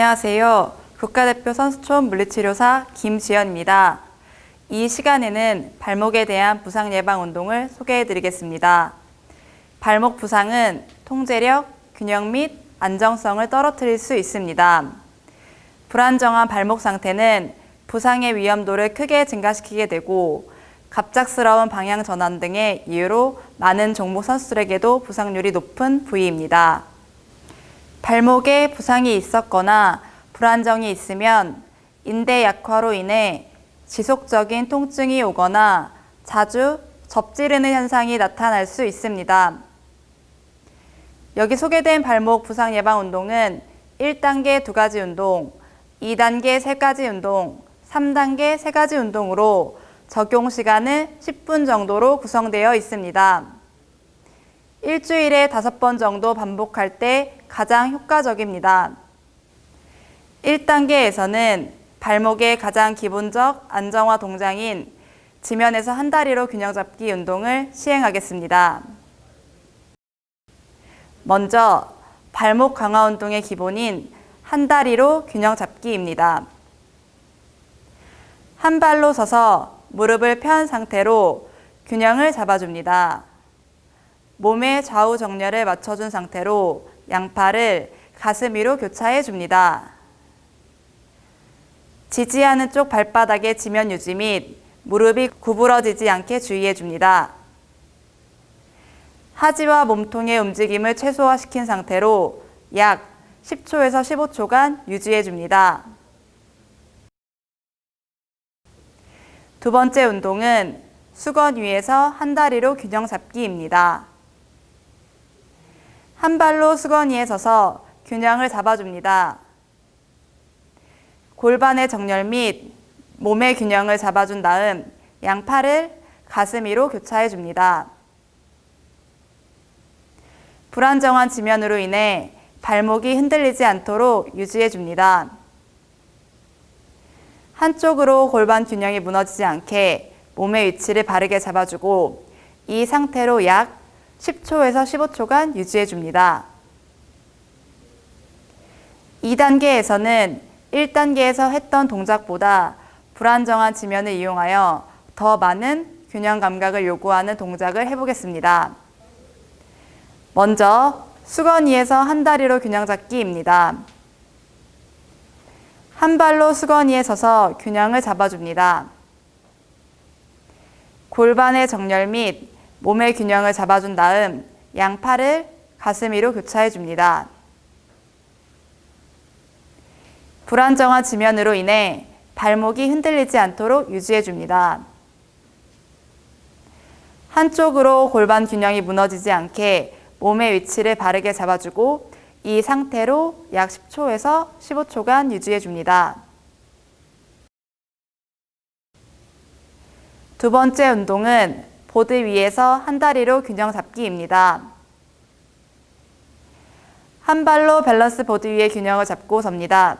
안녕하세요. 국가대표 선수촌 물리치료사 김지연입니다. 이 시간에는 발목에 대한 부상 예방 운동을 소개해 드리겠습니다. 발목 부상은 통제력, 균형 및 안정성을 떨어뜨릴 수 있습니다. 불안정한 발목 상태는 부상의 위험도를 크게 증가시키게 되고 갑작스러운 방향 전환 등의 이유로 많은 종목 선수들에게도 부상률이 높은 부위입니다. 발목에 부상이 있었거나 불안정이 있으면 인대 약화로 인해 지속적인 통증이 오거나 자주 접지르는 현상이 나타날 수 있습니다. 여기 소개된 발목 부상 예방 운동은 1단계 두 가지 운동, 2단계 세 가지 운동, 3단계 세 가지 운동으로 적용 시간은 10분 정도로 구성되어 있습니다. 일주일에 다섯 번 정도 반복할 때 가장 효과적입니다. 1단계에서는 발목의 가장 기본적 안정화 동작인 지면에서 한 다리로 균형 잡기 운동을 시행하겠습니다. 먼저 발목 강화 운동의 기본인 한 다리로 균형 잡기입니다. 한 발로 서서 무릎을 편 상태로 균형을 잡아줍니다. 몸의 좌우 정렬을 맞춰준 상태로 양팔을 가슴 위로 교차해 줍니다. 지지하는 쪽 발바닥의 지면 유지 및 무릎이 구부러지지 않게 주의해 줍니다. 하지와 몸통의 움직임을 최소화시킨 상태로 약 10초에서 15초간 유지해 줍니다. 두 번째 운동은 수건 위에서 한 다리로 균형 잡기입니다. 한 발로 수건 위에 서서 균형을 잡아줍니다. 골반의 정렬 및 몸의 균형을 잡아준 다음 양팔을 가슴 위로 교차해 줍니다. 불안정한 지면으로 인해 발목이 흔들리지 않도록 유지해 줍니다. 한쪽으로 골반 균형이 무너지지 않게 몸의 위치를 바르게 잡아주고 이 상태로 약 10초에서 15초간 유지해 줍니다. 2단계에서는 1단계에서 했던 동작보다 불안정한 지면을 이용하여 더 많은 균형 감각을 요구하는 동작을 해보겠습니다. 먼저 수건 위에서 한 다리로 균형 잡기입니다. 한 발로 수건 위에 서서 균형을 잡아줍니다. 골반의 정렬 및 몸의 균형을 잡아준 다음 양팔을 가슴 위로 교차해 줍니다. 불안정한 지면으로 인해 발목이 흔들리지 않도록 유지해 줍니다. 한쪽으로 골반 균형이 무너지지 않게 몸의 위치를 바르게 잡아주고 이 상태로 약 10초에서 15초간 유지해 줍니다. 두 번째 운동은 보드 위에서 한 다리로 균형 잡기입니다. 한 발로 밸런스 보드 위에 균형을 잡고 섭니다.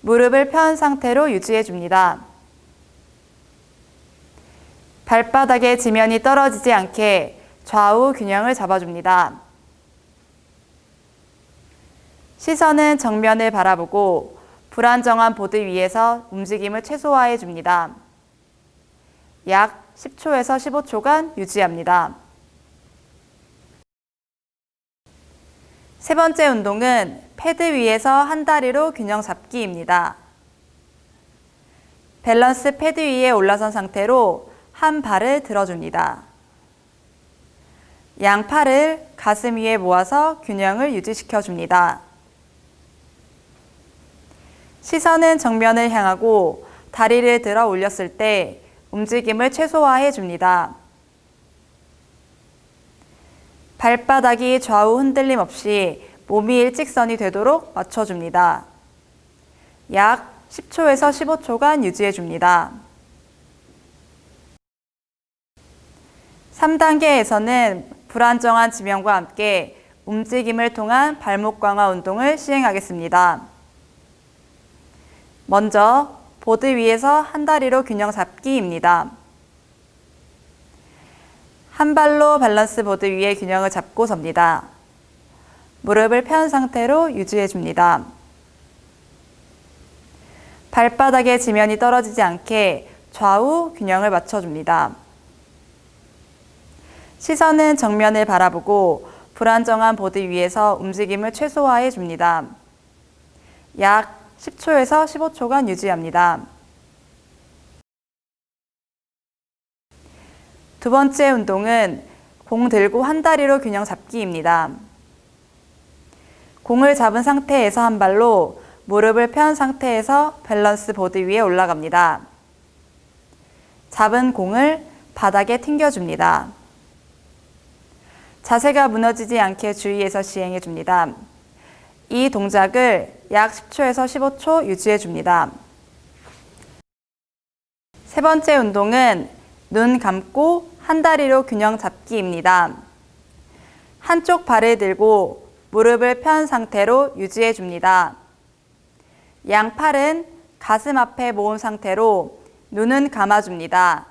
무릎을 편 상태로 유지해 줍니다. 발바닥의 지면이 떨어지지 않게 좌우 균형을 잡아줍니다. 시선은 정면을 바라보고 불안정한 보드 위에서 움직임을 최소화해 줍니다. 약 10초에서 15초간 유지합니다. 세 번째 운동은 패드 위에서 한 다리로 균형 잡기입니다. 밸런스 패드 위에 올라선 상태로 한 발을 들어줍니다. 양 팔을 가슴 위에 모아서 균형을 유지시켜 줍니다. 시선은 정면을 향하고 다리를 들어 올렸을 때 움직임을 최소화해 줍니다. 발바닥이 좌우 흔들림 없이 몸이 일직선이 되도록 맞춰줍니다. 약 10초에서 15초간 유지해 줍니다. 3단계에서는 불안정한 지면과 함께 움직임을 통한 발목 강화 운동을 시행하겠습니다. 먼저 보드 위에서 한 다리로 균형 잡기입니다. 한 발로 밸런스 보드 위에 균형을 잡고 섭니다. 무릎을 편 상태로 유지해 줍니다. 발바닥의 지면이 떨어지지 않게 좌우 균형을 맞춰줍니다. 시선은 정면을 바라보고 불안정한 보드 위에서 움직임을 최소화해 줍니다. 약 10초에서 15초간 유지합니다. 두 번째 운동은 공 들고 한 다리로 균형 잡기입니다. 공을 잡은 상태에서 한 발로 무릎을 편 상태에서 밸런스 보드 위에 올라갑니다. 잡은 공을 바닥에 튕겨줍니다. 자세가 무너지지 않게 주의해서 시행해 줍니다. 이 동작을 약 10초에서 15초 유지해 줍니다. 세 번째 운동은 눈 감고 한 다리로 균형 잡기입니다. 한쪽 발을 들고 무릎을 편 상태로 유지해 줍니다. 양팔은 가슴 앞에 모은 상태로 눈은 감아줍니다.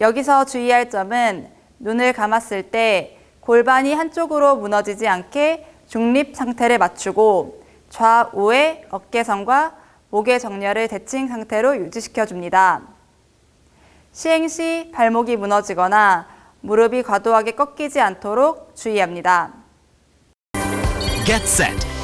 여기서 주의할 점은 눈을 감았을 때 골반이 한쪽으로 무너지지 않게 중립 상태를 맞추고 좌우의 어깨선과 목의 정렬을 대칭 상태로 유지시켜 줍니다. 시행 시 발목이 무너지거나 무릎이 과도하게 꺾이지 않도록 주의합니다. Get set.